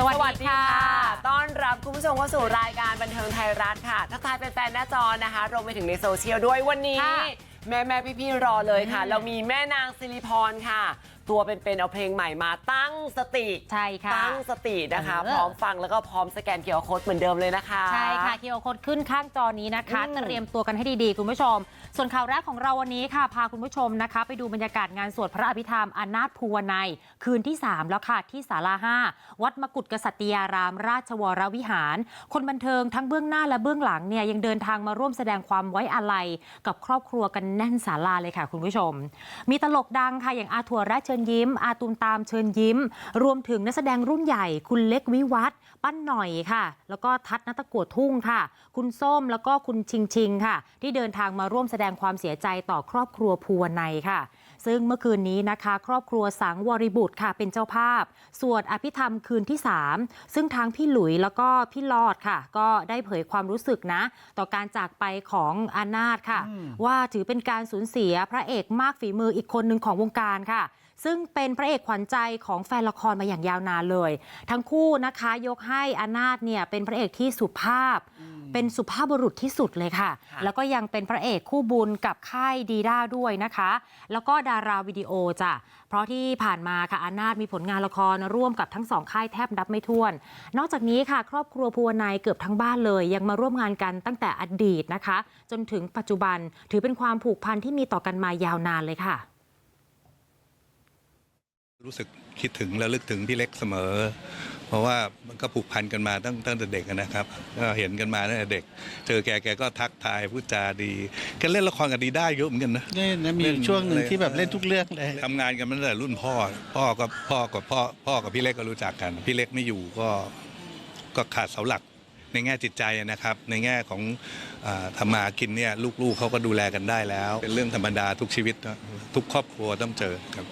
สวัสดีค่ะ ต้อนรับคุณผู้ชมเข้าสู่รายการบันเทิงไทยรัฐค่ะ ทักทายแฟนๆหน้าจอนะคะ รวมไปถึงในโซเชียลด้วยวันนี้ ค่ะแม่แม่ๆพี่ๆรอเลยค่ะ เรามีแม่นางสิริพรค่ะ ตัวเป็นๆเอาเพลงใหม่มาตั้งสติใช่ค่ะตั้งสตินะคะเออพร้อมฟังแล้วก็พร้อมสแกนเคียร์โค้ดเหมือนเดิมเลยนะคะใช่ค่ะคิวโคดขึ้นข้างจอนี้นะคะอืมเตรียมตัวกันให้ดีๆ คุณผู้ชม ส่วนข่าวแรกของเราวันนี้ค่ะ พาคุณผู้ชมนะคะ ไปดูบรรยากาศงานสวดพระอภิธรรมอานาถภูวนัย คืนที่ 3 แล้วค่ะที่ศาลา5วัดมกุฏกษัตริยาราม ราชวรวิหาร คนบันเทิงทั้งเบื้องหน้าและเบื้องหลังเนี่ยยังเดินทางมาร่วมแสดงความไว้อาลัยกับครอบครัวกันแน่นศาลาเลยค่ะ คุณผู้ชม มีตลกดังค่ะอย่างอาถั่วแระเชิญยิ้ม อาตูมตามเชิญยิ้ม รวมถึงนักแสดงรุ่นใหญ่ คุณเล็กวิวัฒน์ปั้นหน่อยค่ะ แล้วก็ทัศน์นัตตะกัวทุ่งค่ะ คุณส้มแล้วก็คุณชิงชิงค่ะ ที่เดินทางมาร่วมแสดงความเสียใจต่อครอบครัวภูวนัยค่ะ ซึ่งเมื่อคืนนี้นะคะ ครอบครัวสังวริบุตรค่ะ เป็นเจ้าภาพ สวดอภิธรรมคืนที่ 3 ซึ่งทางพี่หลุยแล้วก็พี่ลอดค่ะ ก็ได้เผยความรู้สึกนะ ต่อการจากไปของอานาถค่ะ ว่าถือเป็นการสูญเสียพระเอกมากฝีมืออีกคนหนึ่งของวงการค่ะ ซึ่งเป็นพระเอกขวัญใจของแฟนละครมาอย่างยาวนานเลย ทั้งคู่นะคะยกให้อานาถเนี่ยเป็นพระเอกที่สุภาพ เป็นสุภาพบุรุษที่สุดเลยค่ะค่ะ แล้วก็ยังเป็นพระเอกคู่บุญกับค่ายดีด้าด้วยนะคะ แล้วก็ดาราวิดีโอจ้ะเพราะที่ผ่านมาค่ะอานาถมีผลงานละครร่วมกับทั้งสองค่ายแทบนับไม่ถ้วน นอกจากนี้ค่ะ ครอบครัวภูวนายเกือบทั้งบ้านเลย ยังมาร่วมงานกันตั้งแต่อดีตนะคะ จนถึงปัจจุบันถือเป็นความผูกพันที่มีต่อกันมายาวนานเลยค่ะ รู้สึกคิดถึงและลึกถึงพี่เล็กเสมอ เพราะว่ามันก็ผูกพันกันมาตั้งตั้งแต่เด็กอะนะครับก็เห็นกันมาตั้งแต่เด็ก เจอแกแกก็ทักทายพูดจาดีแกเล่นละครกับดีได้เยอะเหมือนกันนะเล่นนะมีเล่นช่วงหนึ่งอะไรที่แบบเล่นทุกเรื่องเลย ทำงานกันมาตั้งแต่รุ่นพ่อ พ่อก็พ่อกับพ่อพ่อกับพี่เล็กก็รู้จักกัน พี่เล็กไม่อยู่ก็ก็ขาดเสาหลักในแง่จิตใจนะครับ ในแง่ของอาทำมาหากินเนี่ยลูกๆเขาก็ดูแลกันได้แล้ว เป็นเรื่องธรรมดาทุกชีวิตนะทุกครอบครัวต้องเจอครับ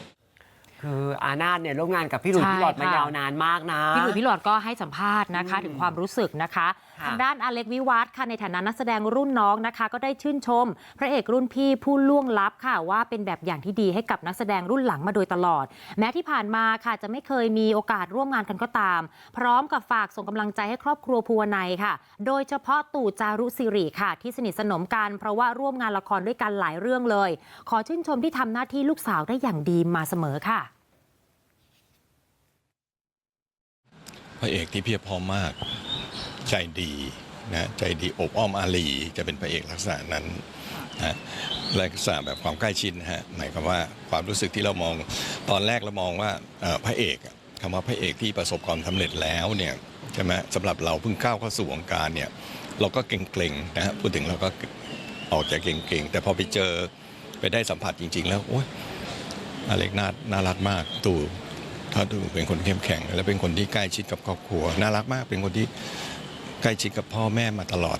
คืออานาถเนี่ยร่วมงานกับพี่หลุยใช่พี่หลอดมาค่ะ ยาวนานมากนะ พี่หลุยพี่หลอดก็ให้สัมภาษณ์นะคะอืมถึงความรู้สึกนะคะค่ะ ทางด้านอเล็กวิวัฒน์ค่ะในฐานะนักแสดงรุ่นน้องนะคะ ก็ได้ชื่นชม พระเอกรุ่นพี่ผู้ล่วงลับค่ะว่าเป็นแบบอย่างที่ดีให้กับนักแสดงรุ่นหลังมาโดยตลอด แม้ที่ผ่านมาค่ะจะไม่เคยมีโอกาสร่วมงานกันก็ตาม พร้อมกับฝากส่งกำลังใจให้ครอบครัวภูวนัยค่ะ โดยเฉพาะตู่จารุสิริค่ะ ที่สนิทสนมกันเพราะว่าร่วมงานละครด้วยกันหลายเรื่องเลย ขอชื่นชมที่ทำหน้าที่ลูกสาวได้อย่างดีมาเสมอค่ะ พระเอกที่เพียบพร้อมมาก ใจดีนะใจดีอบอ้อมอารีจะเป็นพระเอกลักษณะนั้นนะลักษณะแบบความใกล้ชิดนะฮะหมายความว่าความรู้สึกที่เรามองตอนแรกเรามองว่าพระเอกคำว่าพระเอกที่ประสบความสำเร็จแล้วเนี่ยใช่ไหมสำหรับเราเพิ่งก้าวเข้าสู่วงการเนี่ยเราก็เกรงๆนะฮะพูดถึงเราก็ออกจากเกรงๆแต่พอไปเจอไปได้สัมผัสจริง ๆ แล้วโอ๊ยอเล็กน่าน่ารักมากตู่ เขาดูเป็นคนเข้มแข็ง และเป็นคนที่ใกล้ชิดกับครอบครัว น่ารักมากเป็นคนที่ใกล้ชิดกับพ่อแม่มาตลอด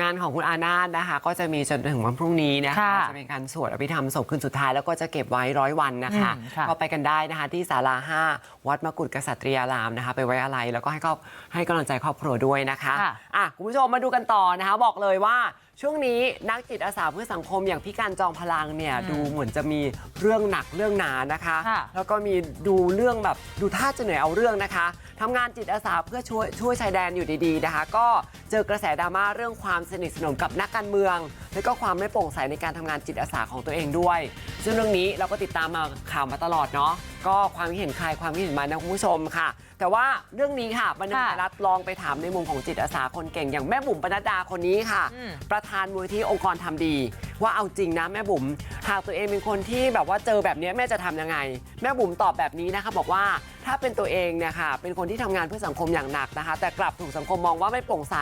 งานของคุณอานาถนะคะ ก็จะมีจนถึงวันพรุ่งนี้นะคะค่ะจะเป็นการสวดอภิธรรมศพคืนสุดท้ายแล้วก็จะเก็บไว้ร้อยวันนะคะ อืมค่ะก็ไปกันได้นะคะที่ศาลาห้าวัดมกุฏกษัตริยารามนะคะ ไปไว้อะไรแล้วก็ให้ครอบให้กำลังใจครอบครัวด้วยนะคะค่ะ อะคุณผู้ชมมาดูกันต่อนะคะ บอกเลยว่า ช่วงนี้นักจิตอาสาเพื่อสังคมอย่างพี่การจองพลังเนี่ยอืมดูเหมือนจะมีเรื่องหนักเรื่องหนานะคะค่ะแล้วก็มีดูเรื่องแบบดูท่าจะเหนื่อยเอาเรื่องนะคะทำงานจิตอาสาเพื่อช่วยช่วยชายแดนอยู่ดีๆนะคะ ก็เจอกระแสดราม่าเรื่องความสนิทสนมกับนักการเมือง และก็ความไม่โปร่งใสในการทำงานจิตอาสาของตัวเองด้วย ซึ่งเรื่องนี้เราก็ติดตามมาข่าวมาตลอดเนาะก็ความคิดเห็นใครความคิดเห็นมานะคุณผู้ชมค่ะ แต่ว่าเรื่องนี้ค่ะบันเทิงไทยรัฐลองไปถามในมุมของจิตอาสาคนเก่งอย่างแม่บุ๋มปนัดดาคนนี้ค่ะอืมประธานมูลที่องค์กรทำดี ว่าเอาจริงนะแม่บุ๋มหากตัวเองเป็นคนที่แบบว่าเจอแบบนี้แม่จะทำยังไง แม่บุ๋มตอบแบบนี้นะคะบอกว่าถ้าเป็นตัวเองเนี่ยค่ะเป็นคนที่ทำงานเพื่อสังคมอย่างหนักนะคะ แต่กลับถูกสังคมมองว่าไม่โปร่งใส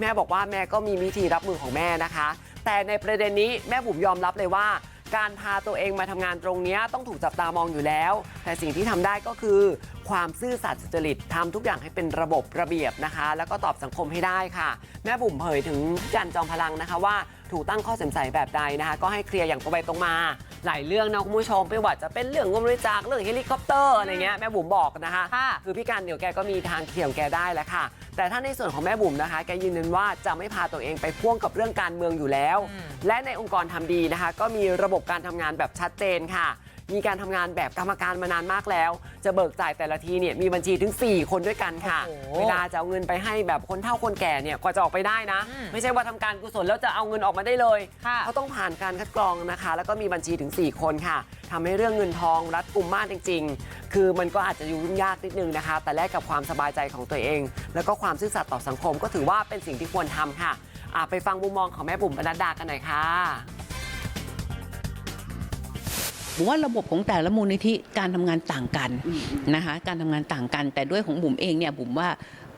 แม่บอกว่าแม่ก็มีวิธีรับมือของแม่นะคะแต่ในประเด็นนี้แม่บุ๋มยอมรับเลยว่า การพาตัวเองมาทำงานตรงนี้ต้องถูกจับตามองอยู่แล้ว แต่สิ่งที่ทำได้ก็คือ ความซื่อสัตย์สุจริตทำทุกอย่างให้เป็นระบบระเบียบนะคะ แล้วก็ตอบสังคมให้ได้ค่ะ แม่บุ๋มเผยถึงจันจอมพลังนะคะว่า ถูกตั้งข้อสงสัยแบบใดนะคะ ก็ให้เคลียร์อย่างตรงไปตรงมา หลายเรื่องนะคุณผู้ชมไม่ว่าจะเป็นเรื่องเงินบริจาคเรื่องเฮลิคอปเตอร์อะไรเงี้ยแม่บุ๋มบอกนะคะค่ะคือพี่การเดี๋ยวแกก็มีทางเขี่ยวแกได้แหล้วค่ะ แต่ถ้าในส่วนของแม่บุ๋มนะคะ แกยืนยันว่าจะไม่พาตัวเองไปพ่วงกับเรื่องการเมืองอยู่แล้ว อืม และในองค์กรทำดีนะคะ ก็มีระบบการทำงานแบบชัดเจนค่ะ มีการทำงานแบบกรรมการมานานมากแล้ว จะเบิกจ่ายแต่ละทีเนี่ยมีบัญชีถึง 4 คนด้วยกันค่ะโอ้โหเวลาจะเอาเงินไปให้แบบคนเฒ่าคนแก่เนี่ยกว่าจะออกไปได้นะอืมไม่ใช่ว่าทำการกุศลแล้วจะเอาเงินออกมาได้เลยค่ะเขาต้องผ่านการคัดกรองนะคะ แล้วก็มีบัญชีถึง 4 คนค่ะทำให้เรื่องเงินทองรัดกุมมากจริง ๆ คือมันก็อาจจะยุ่งยากนิดนึงนะคะ แต่แลกกับความสบายใจของตัวเอง แล้วก็ความซื่อสัตย์ต่อสังคมก็ถือว่าเป็นสิ่งที่ควรทำค่ะอะไปฟังมุมมองของแม่บุ๋มปนัดดากันหน่อยค่ะ ผมว่าระบบของแต่ละมูลนิธิการทำงานต่างกันนะคะการทำงานต่างกัน แต่ด้วยของบุ๋มเองเนี่ยบุ๋มว่า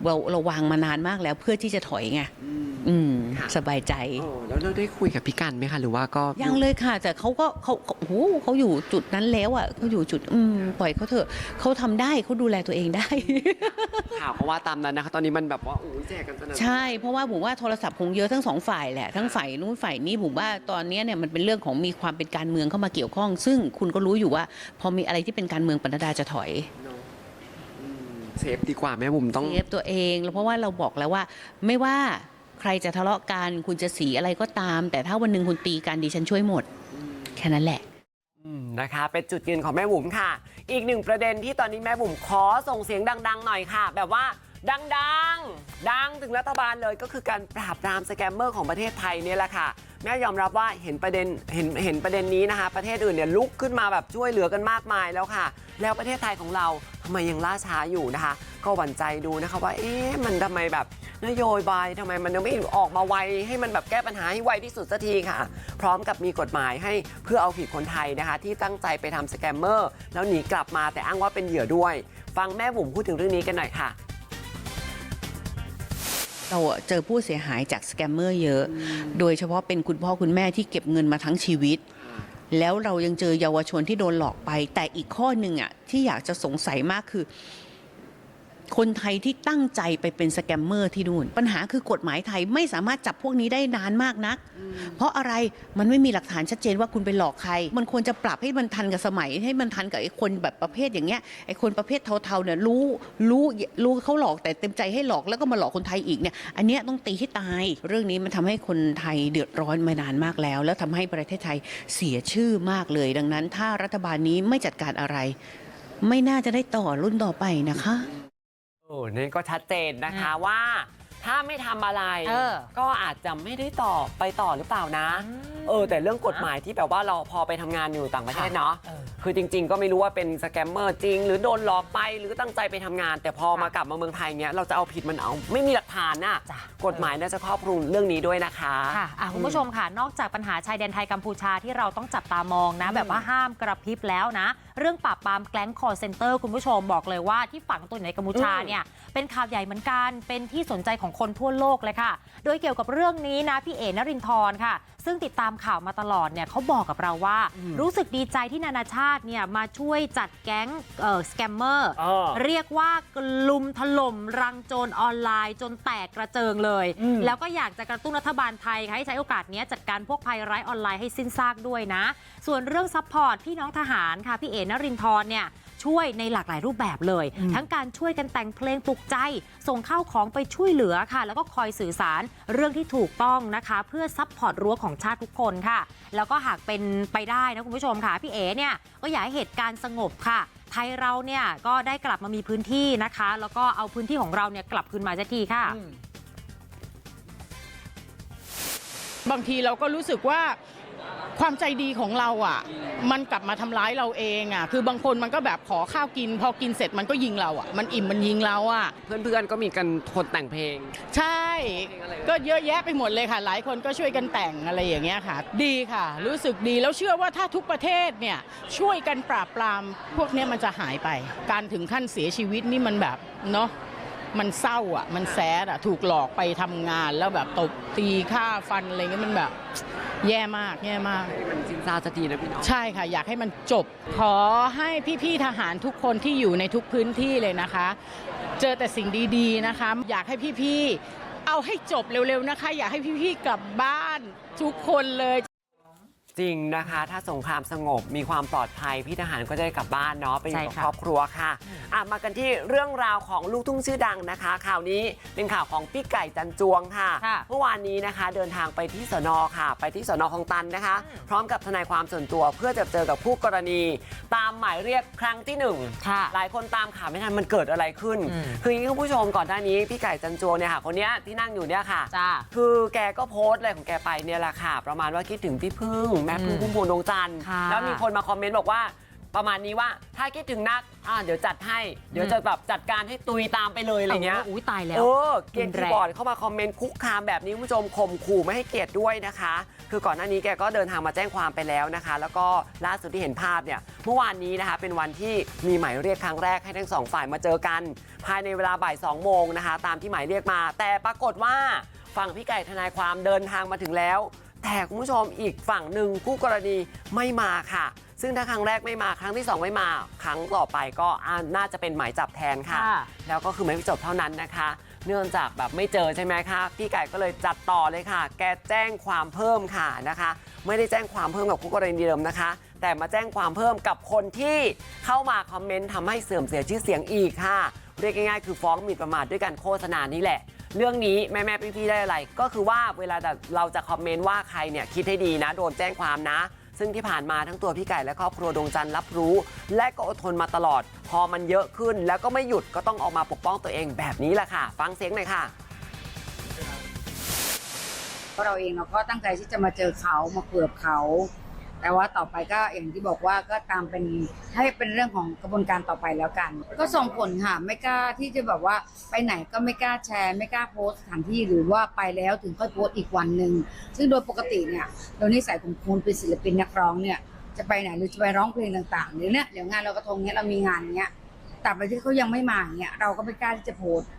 เราเราวางมานานมากแล้วเพื่อที่จะถอยไงอืมค่ะ สบายใจ โอ้แล้วเราได้คุยกับพี่กันไหมคะ หรือว่าก็ยังเลยค่ะ แต่เขาก็เขาเขาโอ้โหเขาอยู่จุดนั้นแล้วอะเขาอยู่จุดอืมปล่อยเขาเถอะเขาทำได้เขาดูแลตัวเองได้ ข่าวเขาว่าตามนั้นนะคะ ตอนนี้มันแบบว่าโอ้ยแจกกันสนั่น ใช่ เพราะว่าผมว่าโทรศัพท์คงเยอะทั้งสองฝ่ายแหละ ทั้งฝ่ายนู้นฝ่ายนี้ผมว่าตอนนี้เนี่ยมันเป็นเรื่องของมีความเป็นการเมืองเข้ามาเกี่ยวข้อง ซึ่งคุณก็รู้อยู่ว่า พอมีอะไรที่เป็นการเมืองปนดาจะถอยเนอะอืม เซฟดีกว่าแม่บุ๋มต้อง เซฟตัวเองแล้วเพราะว่าเราบอกแล้วว่าไม่ว่าใครจะทะเลาะกันคุณจะสีอะไรก็ตาม แต่ถ้าวันหนึ่งคุณตีกันดิฉันช่วยหมด แค่นั้นแหละ อืมนะคะเป็นจุดยืนของแม่บุ๋มค่ะ อีกหนึ่งประเด็นที่ตอนนี้แม่บุ๋มขอส่งเสียงดัง ๆ หน่อยค่ะ แบบว่า ดังๆดังถึงรัฐบาลเลยก็คือการปราบปรามสแกมเมอร์ของประเทศไทยเนี่ยแหละค่ะ แม่ยอมรับว่าเห็นประเด็นเห็นเห็นประเด็นนี้นะคะ ประเทศอื่นเนี่ยลุกขึ้นมาแบบช่วยเหลือกันมากมายแล้วค่ะ แล้วประเทศไทยของเราทำไมยังล่าช้าอยู่นะคะ ก็หวั่นใจดูนะคะว่าเอ๊ะมันทำไมแบบนโยบายทำไมมันยังไม่ออกมาไวให้มันแบบแก้ปัญหาให้ไวที่สุดสักทีค่ะ พร้อมกับมีกฎหมายให้เพื่อเอาผิดคนไทยนะคะ ที่ตั้งใจไปทำสแกมเมอร์แล้วหนีกลับมาแต่อ้างว่าเป็นเหยื่อด้วย ฟังแม่บุ๋มพูดถึงเรื่องนี้กันหน่อยค่ะ เราอะเจอผู้เสียหายจากสแกมเมอร์เยอะ โดยเฉพาะเป็นคุณพ่อคุณแม่ที่เก็บเงินมาทั้งชีวิต แล้วเรายังเจอเยาวชนที่โดนหลอกไป แต่อีกข้อหนึ่งอะที่อยากจะสงสัยมากคือ คนไทยที่ตั้งใจไปเป็นสแกมเมอร์ที่นู่น ปัญหาคือกฎหมายไทยไม่สามารถจับพวกนี้ได้นานมากนัก เพราะอะไรมันไม่มีหลักฐานชัดเจนว่าคุณไปหลอกใคร มันควรจะปรับให้มันทันกับสมัย ให้มันทันกับไอ้คนแบบประเภทอย่างเงี้ยไอ้คนประเภทเทาๆเนี่ยรู้รู้รู้เขาหลอกแต่เต็มใจให้หลอกแล้วก็มาหลอกคนไทยอีกเนี่ยอันเนี้ยต้องตีให้ตาย เรื่องนี้มันทำให้คนไทยเดือดร้อนมานานมากแล้ว แล้วทำให้ประเทศไทยเสียชื่อมากเลย ดังนั้น ถ้ารัฐบาลนี้ไม่จัดการอะไร ไม่น่าจะได้ต่อรุ่นต่อไปนะคะโอ้ นี่ก็ชัดเจนนะคะว่า ถ้าไม่ทำอะไร เออ ก็อาจจะไม่ได้ต่อไปต่อหรือเปล่านะอืมเออ แต่เรื่องกฎหมายที่แบบว่าเราพอไปทำงานอยู่ต่างประเทศเนาะ เออ คือจริงๆ ก็ไม่รู้ว่าเป็นสแกมเมอร์จริง หรือโดนหลอกไปหรือตั้งใจไปทำงาน แต่พอมากลับมาเมืองไทยเนี้ยเราจะเอาผิดมันเอา ไม่มีหลักฐานน่ะจ้ะ กฎหมายน่าจะครอบคลุมเรื่องนี้ด้วยนะคะ ค่ะอะ คุณผู้ชมค่ะ นอกจากปัญหาชายแดนไทยกัมพูชาที่เราต้องจับตามองนะ แบบว่าห้ามกระพริบแล้วนะ เรื่องปราบปรามแก๊งคอร์เซนเตอร์คุณผู้ชมบอกเลยว่าที่ฝังตัวอยู่ในกัมพูชาอืมเนี่ยเป็นข่าวใหญ่เหมือนกัน เป็นที่สนใจของคนทั่วโลกเลยค่ะ โดยเกี่ยวกับเรื่องนี้นะพี่เอนรินทร์ค่ะ ซึ่งติดตามข่าวมาตลอดเนี่ยเขาบอกกับเราว่า รู้สึกดีใจที่นานาชาติเนี่ยมาช่วยจัดแก๊งเอ่อสแกมเมอร์เออเรียกว่ากลุ่มถล่มรังโจรออนไลน์จนแตกกระเจิงเลยอืมแล้วก็อยากจะกระตุ้นรัฐบาลไทยค่ะให้ใช้โอกาสนี้จัดการพวกภัยร้ายออนไลน์ให้สิ้นซากด้วยนะ ส่วนเรื่องซัพพอร์ตพี่น้องทหารค่ะพี่เอนรินทร์เนี่ย ช่วยในหลากหลายรูปแบบเลย ทั้งการช่วยกันแต่งเพลงปลุกใจ ส่งข้าวของไปช่วยเหลือค่ะ แล้วก็คอยสื่อสารเรื่องที่ถูกต้องนะคะ เพื่อซัพพอร์ตรั้วของชาติทุกคนค่ะ แล้วก็หากเป็นไปได้นะคุณผู้ชมค่ะพี่เอเนี่ยก็อยากให้เหตุการณ์สงบค่ะไทยเราเนี่ยก็ได้กลับมามีพื้นที่นะคะ แล้วก็เอาพื้นที่ของเราเนี่ยกลับคืนมาสักทีค่ะ บางทีเราก็รู้สึกว่า ความใจดีของเราอะ มันกลับมาทำร้ายเราเองอะ คือบางคนมันก็แบบขอข้าวกิน พอกินเสร็จมันก็ยิงเราอะ มันอิ่มมันยิงเราอะ เพื่อนๆก็มีกันคนแต่งเพลง ใช่เพลงอะไรก็เยอะแยะไปหมดเลยค่ะ หลายคนก็ช่วยกันแต่งอะไรอย่างเงี้ยค่ะ ดีค่ะ รู้สึกดีแล้วเชื่อว่าถ้าทุกประเทศเนี่ยช่วยกันปราบปราม พวกเนี้ยมันจะหายไป การถึงขั้นเสียชีวิตนี่มันแบบเนาะ มันเศร้าอะ มันแซดอะ ถูกหลอกไปทำงานแล้วแบบตบตีฆ่าฟันอะไรเงี้ยมันแบบ แย่มากแย่มากให้มันสิ้นซากสักทีนะพี่น้องใช่ค่ะ อยากให้มันจบ ขอให้พี่ๆทหารทุกคนที่อยู่ในทุกพื้นที่เลยนะคะ เจอแต่สิ่งดีๆนะคะ อยากให้พี่ๆเอาให้จบเร็วๆนะคะ อยากให้พี่ๆกลับบ้านทุกคนเลย จริงนะคะ ถ้าสงครามสงบมีความปลอดภัยพี่ทหารก็จะได้กลับบ้านเนาะไปอยู่กับใช่ค่ะครอบครัวค่ะอะ มากันที่เรื่องราวของลูกทุ่งชื่อดังนะคะ ข่าวนี้เป็นข่าวของพี่ไก่จันจวงค่ะ ค่ะเมื่อวานนี้นะคะ เดินทางไปที่สนค่ะ ไปที่สนคลองตันนะคะ พร้อมกับทนายความส่วนตัวเพื่อจะเจอกับผู้กรณี ตามหมายเรียกครั้งที่หนึ่งค่ะหลายคนตามข่าวไม่ทันมันเกิดอะไรขึ้น อืม คืออย่างนี้คุณผู้ชมก่อนหน้านี้พี่ไก่จันจวงเนี่ยค่ะคนเนี้ยที่นั่งอยู่เนี่ยค่ะ จ้า คือแกก็โพสต์อะไรของแกไปเนี่ยแหละค่ะ ประมาณว่าคิดถึงพี่พึ่งแม่พึ่งอืมพุ่มพวงดวงจันทร์ค่ะแล้วมีคนมาคอมเมนต์บอกว่าประมาณนี้ว่าถ้าคิดถึงนักอ่าเดี๋ยวจัดให้เดี๋ยวจะแบบจัดการให้ตุยตามไปเลยอะไรเงี้ยอุ้ยตายแล้วเออเกียรติรุนแรงบอร์ดเข้ามาคอมเมนต์คุกคามแบบนี้คุณผู้ชมข่มขู่ไม่ให้เกียรติด้วยนะคะ คือก่อนหน้านี้แกก็เดินทางมาแจ้งความไปแล้วนะคะ แล้วก็ล่าสุดที่เห็นภาพเนี่ยเมื่อวานนี้นะคะเป็นวันที่มีหมายเรียกครั้งแรกให้ทั้งสองฝ่ายมาเจอกัน ภายในเวลาบ่าย2โมงนะคะ ตามที่หมายเรียกมา แต่ปรากฏว่าฝั่งพี่ไก่ทนายความเดินทางมาถึงแล้ว แต่คุณผู้ชมอีกฝั่งหนึ่งคู่กรณีไม่มาค่ะ ซึ่งถ้าครั้งแรกไม่มาครั้งที่สองไม่มา ครั้งต่อไปก็อ่าน่าจะเป็นหมายจับแทนค่ะค่ะ แล้วก็คือไม่จบเท่านั้นนะคะ เนื่องจากแบบไม่เจอใช่ไหมคะพี่ไก่ก็เลยจัดต่อเลยค่ะ แกแจ้งความเพิ่มค่ะนะคะ ไม่ได้แจ้งความเพิ่มกับคู่กรณีเดิมนะคะ แต่มาแจ้งความเพิ่มกับคนที่เข้ามาคอมเมนต์ทำให้เสื่อมเสียชื่อเสียงอีกค่ะเรียกง่ายๆคือฟ้องหมิ่นประมาทด้วยการโฆษณานี่แหละ เรื่องนี้แม่ๆพี่ๆได้อะไร ก็คือว่าเวลาเราจะคอมเมนต์ว่าใครเนี่ยคิดให้ดีนะ โดนแจ้งความนะ ซึ่งที่ผ่านมาทั้งตัวพี่ไก่และครอบครัวดวงจันทร์รับรู้ และก็อดทนมาตลอด พอมันเยอะขึ้น แล้วก็ไม่หยุดก็ต้องออกมาปกป้องตัวเองแบบนี้แหละค่ะ ฟังเสียงหน่อยค่ะเราะเราเองเราก็ตั้งใจที่จะมาเจอเขามาคุยกับเขา แต่ว่าต่อไปก็อย่างที่บอกว่าก็ตามเป็นให้เป็นเรื่องของกระบวนการต่อไปแล้วกัน ก็ส่งผลค่ะไม่กล้าที่จะแบบว่าไปไหนก็ไม่กล้าแชร์ ไม่กล้าโพสต์สถานที่หรือว่าไปแล้วถึงค่อยโพสต์อีกวันหนึ่งซึ่งโดยปกติเนี่ยโดยนิสัยของคุณเป็นศิลปินนักร้องเนี่ยจะไปไหนหรือจะไปร้องเพลงต่างๆหรือเนี่ยเดี๋ยวงานเรากระทงเนี่ยเรามีงานเนี้ยแต่ไปที่เขายังไม่มาเนี่ยเราก็ไม่กล้าที่จะโพสต์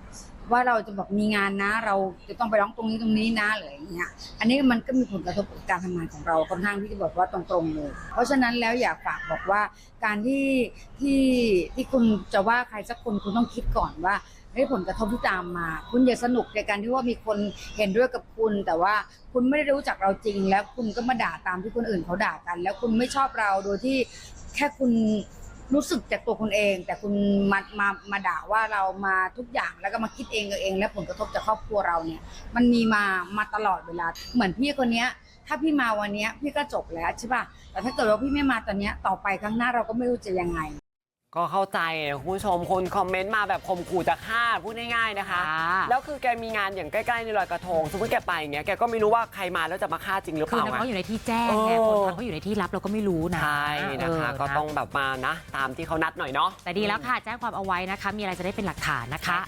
ว่าเราจะแบบมีงานนะ เราจะต้องไปร้องตรงนี้ตรงนี้นะอะไรอย่างเงี้ย อันนี้มันก็มีผลกระทบกับการทำงานของเราค่อนข้างที่จะบอกว่าตรงๆเลย เพราะฉะนั้นแล้วอยากฝากบอกว่าการที่ที่ที่คุณจะว่าใครสักคนคุณต้องคิดก่อนว่าเฮ้ยผลกระทบที่ตามมา คุณอย่าสนุกในการที่ว่ามีคนเห็นด้วยกับคุณ แต่ว่าคุณไม่ได้รู้จักเราจริง แล้วคุณก็มาด่าตามที่คนอื่นเขาด่ากัน แล้วคุณไม่ชอบเราโดยที่แค่คุณ รู้สึกจากตัวคุณเอง แต่คุณมามามาด่าว่าเรามาทุกอย่างแล้วก็มาคิดเองกับเอง และผลกระทบจากครอบครัวเราเนี่ย มันมีมามาตลอดเวลา เหมือนพี่คนเนี้ย ถ้าพี่มาวันเนี้ยพี่ก็จบแล้วใช่ป่ะแต่ถ้าเกิดว่าพี่ไม่มาตอนเนี้ยต่อไปข้างหน้าเราก็ไม่รู้จะยังไง ก็เข้าใจนะคุณผู้ชมคนคอมเมนต์มาแบบข่มขู่จะฆ่าพูดง่ายๆนะคะค่ะแล้วคือแกมีงานอย่างใกล้ๆในลอยกระทงสมมติแกไปอย่างเงี้ยแกก็ไม่รู้ว่าใครมาแล้วจะมาฆ่าจริงหรือเปคือล่านั้นอะเขาอยู่ในที่แจ้งไงเออคนทำเขาอยู่ในที่ลับเราก็ไม่รู้นะใช่นะคะ เก็ต้องแบบมานะ ตามที่เขานัดหน่อยเนาะ แต่ดีแล้วค่ะแจ้งความเอาไว้นะคะ มีอะไรจะได้เป็นหลักฐานนะคะ